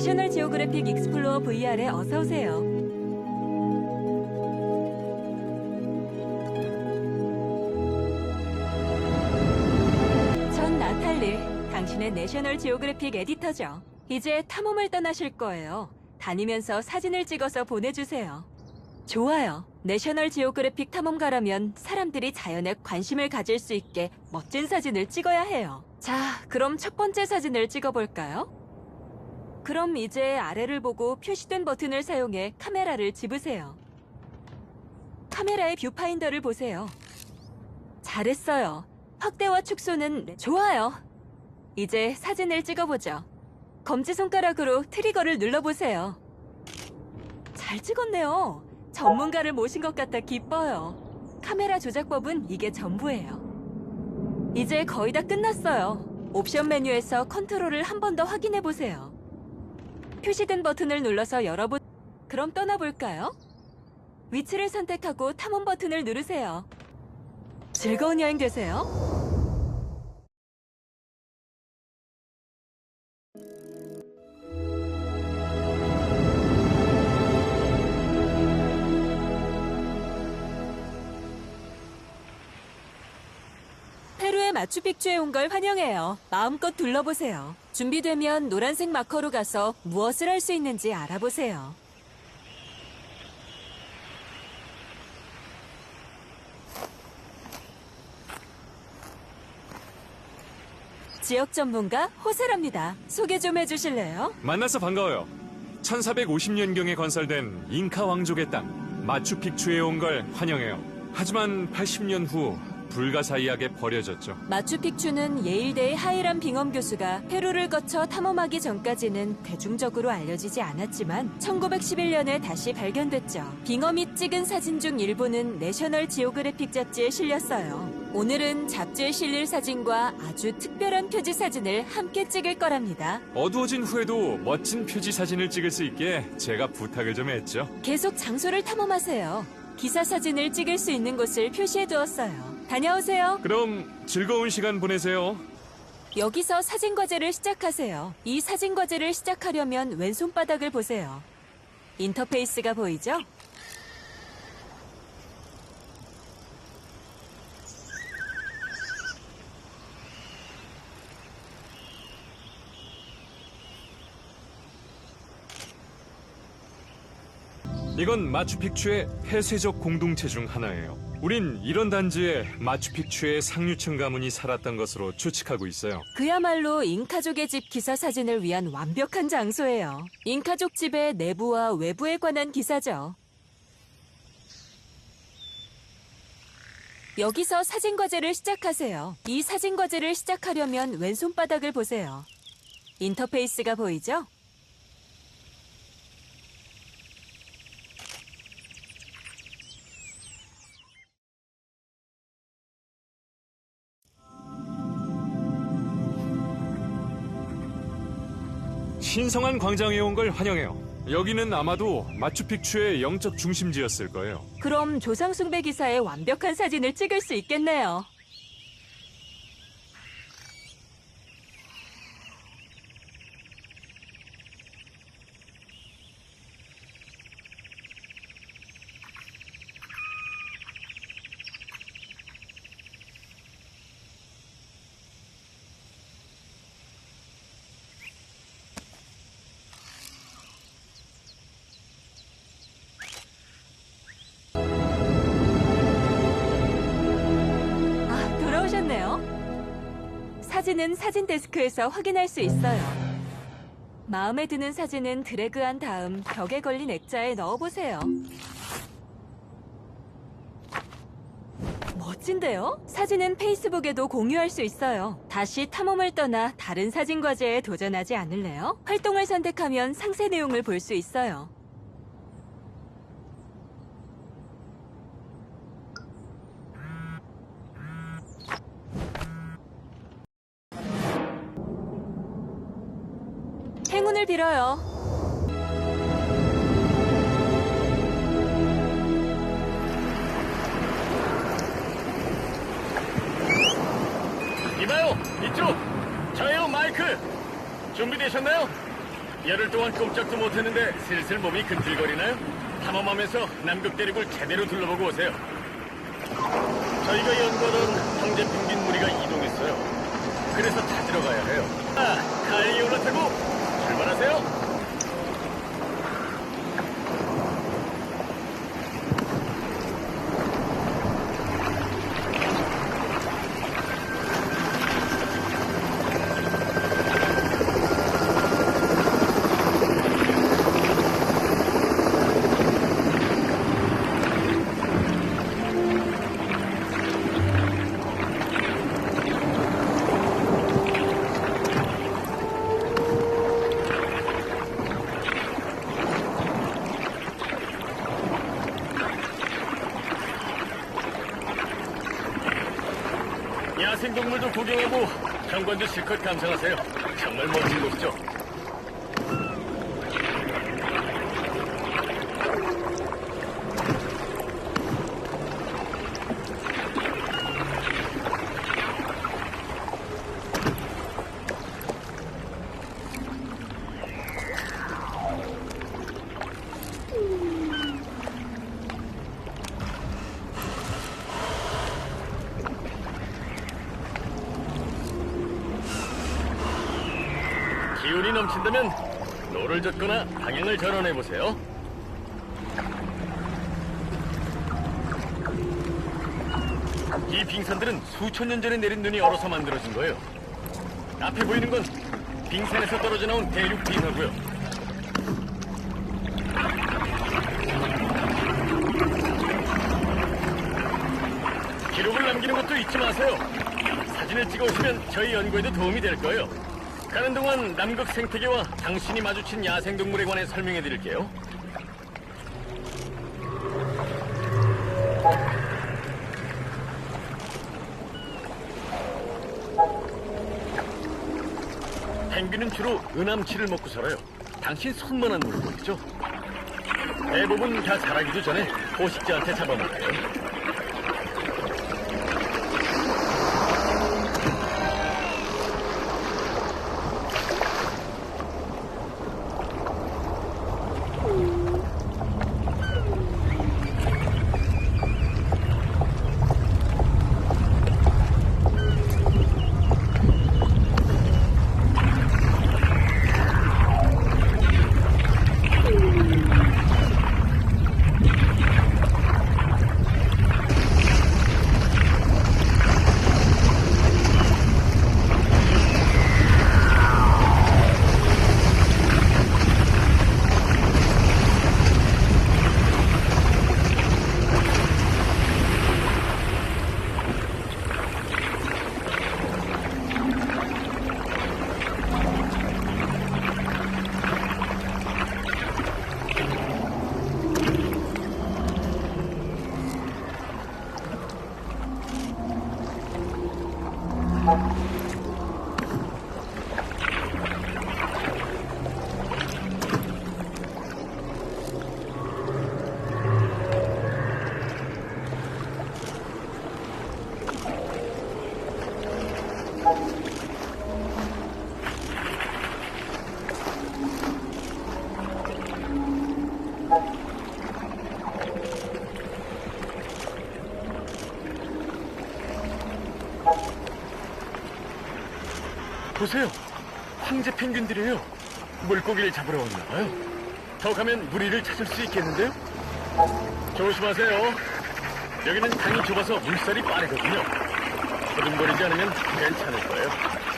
내셔널 지오그래픽 익스플로어 VR에 어서 오세요. 전 나탈리, 당신의 내셔널 지오그래픽 에디터죠. 이제 탐험을 떠나실 거예요. 다니면서 사진을 찍어서 보내주세요. 좋아요. 내셔널 지오그래픽 탐험가라면 사람들이 자연에 관심을 가질 수 있게 멋진 사진을 찍어야 해요. 자, 그럼 첫 번째 사진을 찍어볼까요? 그럼 이제 아래를 보고 표시된 버튼을 사용해 카메라를 집으세요. 카메라의 뷰파인더를 보세요. 잘했어요. 확대와 축소는 좋아요. 이제 사진을 찍어보죠. 검지손가락으로 트리거를 눌러보세요. 잘 찍었네요. 전문가를 모신 것 같아 기뻐요. 카메라 조작법은 이게 전부예요. 이제 거의 다 끝났어요. 옵션 메뉴에서 컨트롤을 한 번 더 확인해 보세요. 표시된 버튼을 눌러서 열어보. 그럼 떠나볼까요? 위치를 선택하고 탐험 버튼을 누르세요. 즐거운 여행 되세요. 마추픽추에 온 걸 환영해요. 마음껏 둘러보세요. 준비되면 노란색 마커로 가서 무엇을 할 수 있는지 알아보세요. 지역 전문가 호세랍니다. 소개 좀 해주실래요? 만나서 반가워요. 1450년경에 건설된 잉카 왕족의 땅 마추픽추에 온 걸 환영해요. 하지만 80년 후 불가사의하게 버려졌죠. 마추픽추는 예일대의 하이람 빙엄 교수가 페루를 거쳐 탐험하기 전까지는 대중적으로 알려지지 않았지만 1911년에 다시 발견됐죠. 빙엄이 찍은 사진 중 일부는 내셔널 지오그래픽 잡지에 실렸어요. 오늘은 잡지에 실릴 사진과 아주 특별한 표지 사진을 함께 찍을 거랍니다. 어두워진 후에도 멋진 표지 사진을 찍을 수 있게 제가 부탁을 좀 했죠. 계속 장소를 탐험하세요. 기사 사진을 찍을 수 있는 곳을 표시해 두었어요. 다녀오세요. 그럼 즐거운 시간 보내세요. 여기서 사진 과제를 시작하세요. 이 사진 과제를 시작하려면 왼손 바닥을 보세요. 인터페이스가 보이죠? 이건 마추픽추의 폐쇄적 공동체 중 하나예요. 우린 이런 단지에 마추픽추의 상류층 가문이 살았던 것으로 추측하고 있어요. 그야말로 잉카족의 집 기사 사진을 위한 완벽한 장소예요. 잉카족 집의 내부와 외부에 관한 기사죠. 여기서 사진 과제를 시작하세요. 이 사진 과제를 시작하려면 왼손 바닥을 보세요. 인터페이스가 보이죠? 신성한 광장에 온 걸 환영해요. 여기는 아마도 마추픽추의 영적 중심지였을 거예요. 그럼 조상숭배 기사의 완벽한 사진을 찍을 수 있겠네요. 사진은 사진 데스크에서 확인할 수 있어요. 마음에 드는 사진은 드래그한 다음 벽에 걸린 액자에 넣어보세요. 멋진데요? 사진은 페이스북에도 공유할 수 있어요. 다시 탐험을 떠나 다른 사진 과제에 도전하지 않을래요? 활동을 선택하면 상세 내용을 볼 수 있어요. 빌어요. 이봐요, 이쪽! 저예요, 마이크! 준비되셨나요? 열흘 동안 꼼짝도 못했는데 슬슬 몸이 근질거리나요? 탐험하면서 남극 대륙을 제대로 둘러보고 오세요. 저희가 연구하던 황제 펭귄 무리가 이동했어요. 그래서 찾으러 가야 해요. 아, 가을이 올라타고 야생동물도 구경하고 경관도 실컷 감상하세요. 정말 멋진 곳이죠. 기운이 넘친다면 노를 젓거나 방향을 전환해 보세요. 이 빙산들은 수천 년 전에 내린 눈이 얼어서 만들어진 거예요. 앞에 보이는 건 빙산에서 떨어져 나온 대륙 빙하고요. 기록을 남기는 것도 잊지 마세요. 사진을 찍어 오시면 저희 연구에도 도움이 될 거예요. 가는 동안 남극 생태계와 당신이 마주친 야생동물에 관해 설명해 드릴게요. 펭귄은 주로 은암치를 먹고 살아요. 당신 손만한 물고기죠. 대부분 다 자라기도 전에 포식자한테 잡아먹어요. 보세요. 황제 펭귄들이에요. 물고기를 잡으러 왔나 봐요. 더 가면 무리를 찾을 수 있겠는데요? 조심하세요. 여기는 강이 좁아서 물살이 빠르거든요. 거듭거리지 않으면 괜찮을 거예요.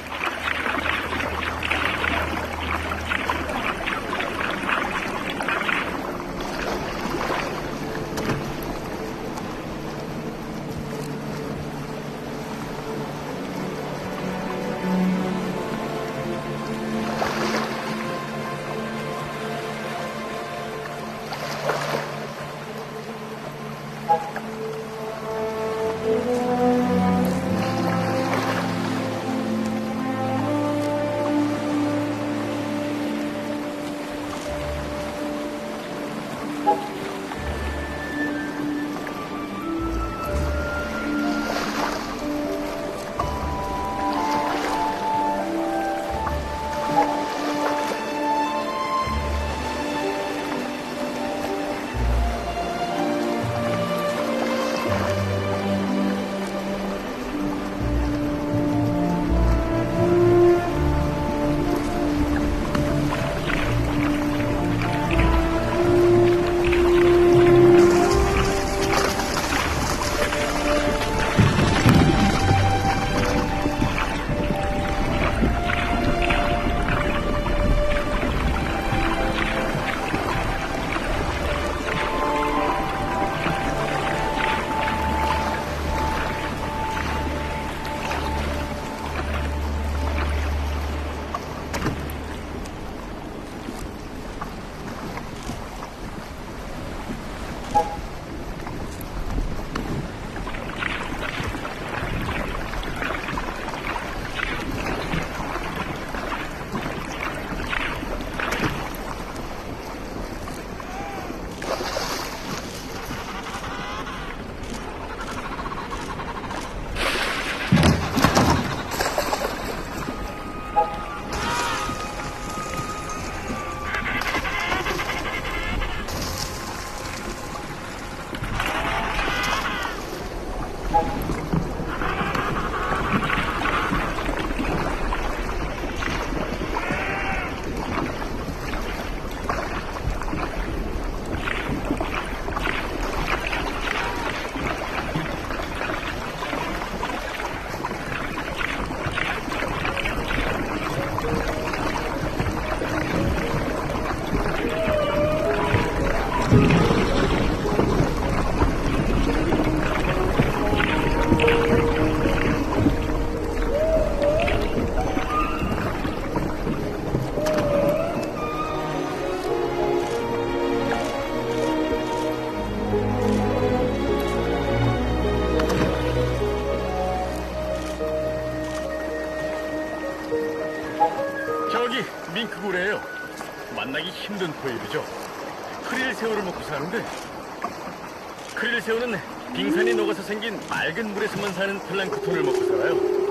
크릴 새우는 빙산이 녹아서 생긴 맑은 물에서만 사는 플랑크톤을 먹고 살아요.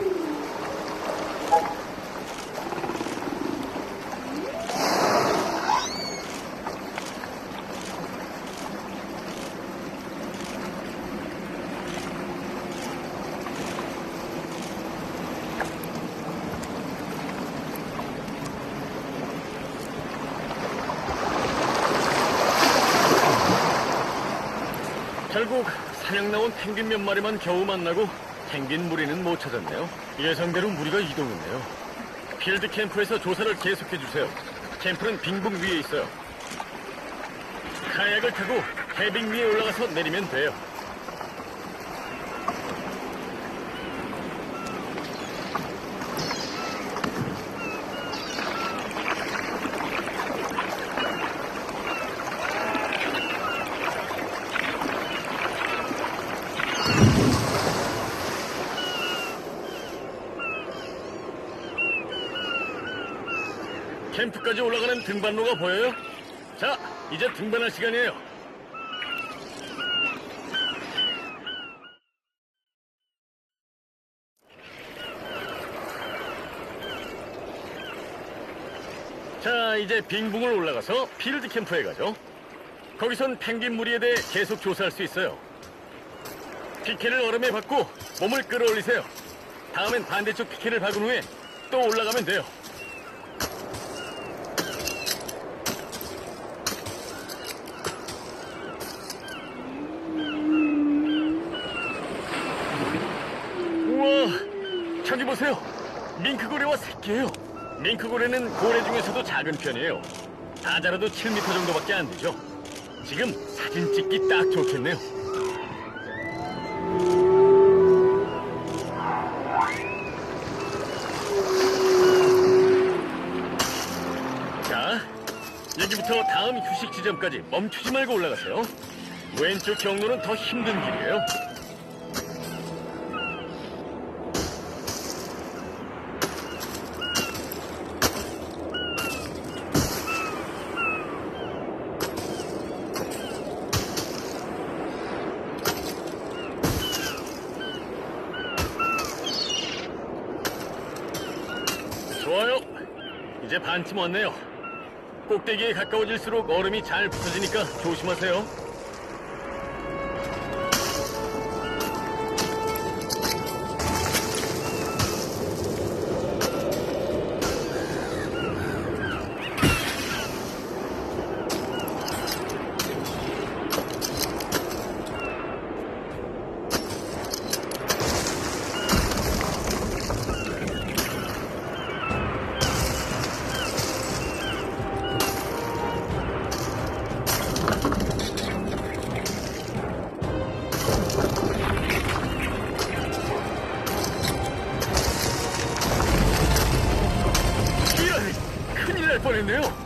결국 사냥 나온 펭귄 몇 마리만 겨우 만나고 펭귄 무리는 못 찾았네요. 예상대로 무리가 이동했네요. 필드 캠프에서 조사를 계속해 주세요. 캠프는 빙봉 위에 있어요. 카약을 타고 해빙 위에 올라가서 내리면 돼요. 캠프까지 올라가는 등반로가 보여요? 자, 이제 등반할 시간이에요. 자, 이제 빙봉을 올라가서 필드 캠프에 가죠. 거기선 펭귄 무리에 대해 계속 조사할 수 있어요. 피켓을 얼음에 박고 몸을 끌어올리세요. 다음엔 반대쪽 피켓을 박은 후에 또 올라가면 돼요. 우와, 저기 보세요. 밍크고래와 새끼예요. 밍크고래는 고래 중에서도 작은 편이에요. 다 자라도 7m 정도밖에 안 되죠. 지금 사진 찍기 딱 좋겠네요. 자, 여기부터 다음 휴식 지점까지 멈추지 말고 올라가세요. 왼쪽 경로는 더 힘든 길이에요. 좋아요. 이제 반쯤 왔네요. 꼭대기에 가까워질수록 얼음이 잘 붙어지니까 조심하세요. down.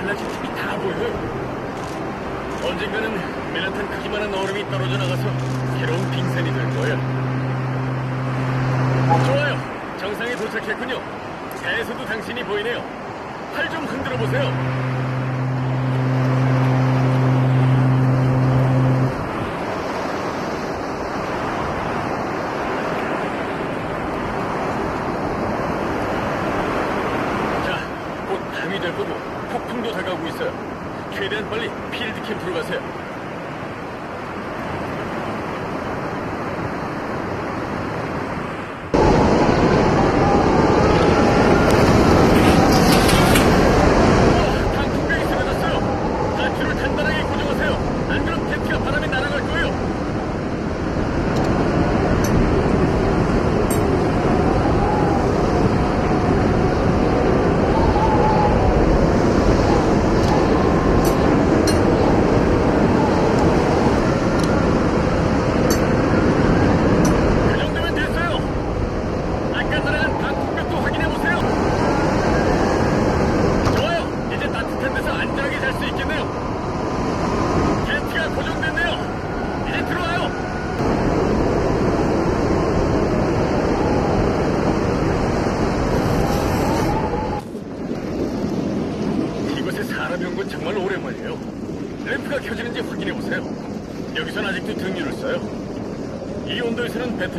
갈라진 틈이 다 보여요. 언젠가는 맨하탄 크기만한 얼음이 떨어져 나가서 새로운 빙산이 될 거예요. 좋아요. 정상에 도착했군요. 배에서도 당신이 보이네요. 팔 좀 흔들어 보세요. 자, 곧 밤이 될 거고 폭풍도 다가오고 있어요. 최대한 빨리 필드 캠프로 가세요. 어, 단풍병이 쓰러졌어요. 단추를 단단하게 고정하세요. 안 그럼 텐트가 바람에 날아갈 거예요.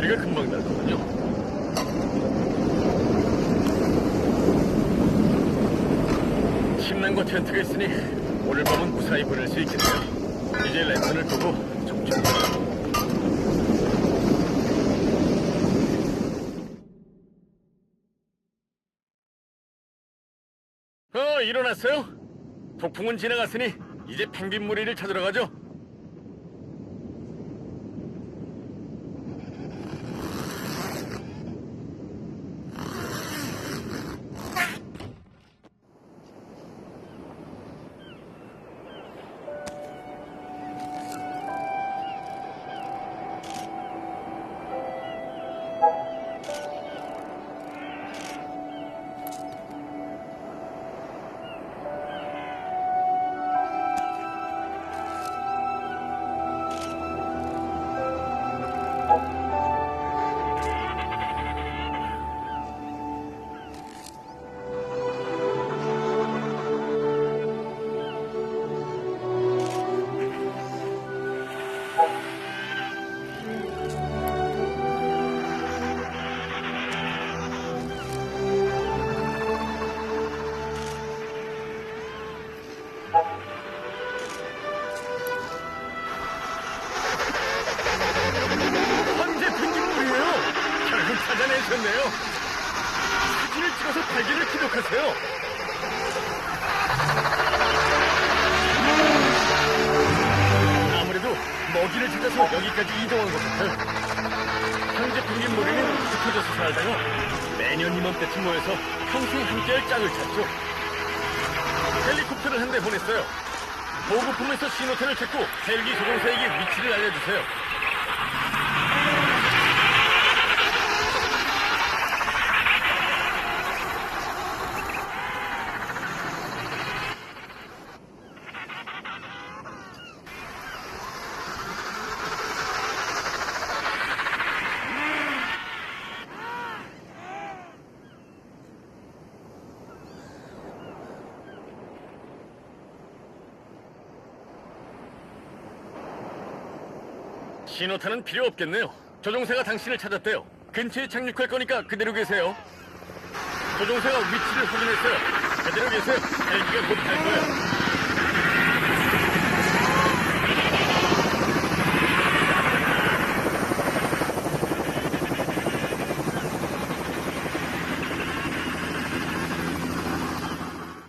소리가 금방 나거든요. 침낭과 텐트가 있으니 오늘 밤은 무사히 보낼 수 있겠네요. 이제 랜턴을 끄고 좀 좀. 어, 일어났어요? 폭풍은 지나갔으니 이제 펭귄 무리를 찾으러 가죠. 발견을 기록하세요. 아무래도 먹이를 찾아서 여기까지 이동한 것 같아요. 황제 펭귄무리는 흩어져서 살다가 매년 이맘때쯤 모여서 평생 함께할 짝을 찾죠. 헬리콥터를 한 대 보냈어요. 보급품에서 신호탄을 찾고 헬기 조종사에게 위치를 알려주세요. 신호탄은 필요 없겠네요. 조종사가 당신을 찾았대요. 근처에 착륙할 거니까 그대로 계세요. 조종사가 위치를 확인했어요. 그대로 계세요. 헬기가 곧갈 거예요.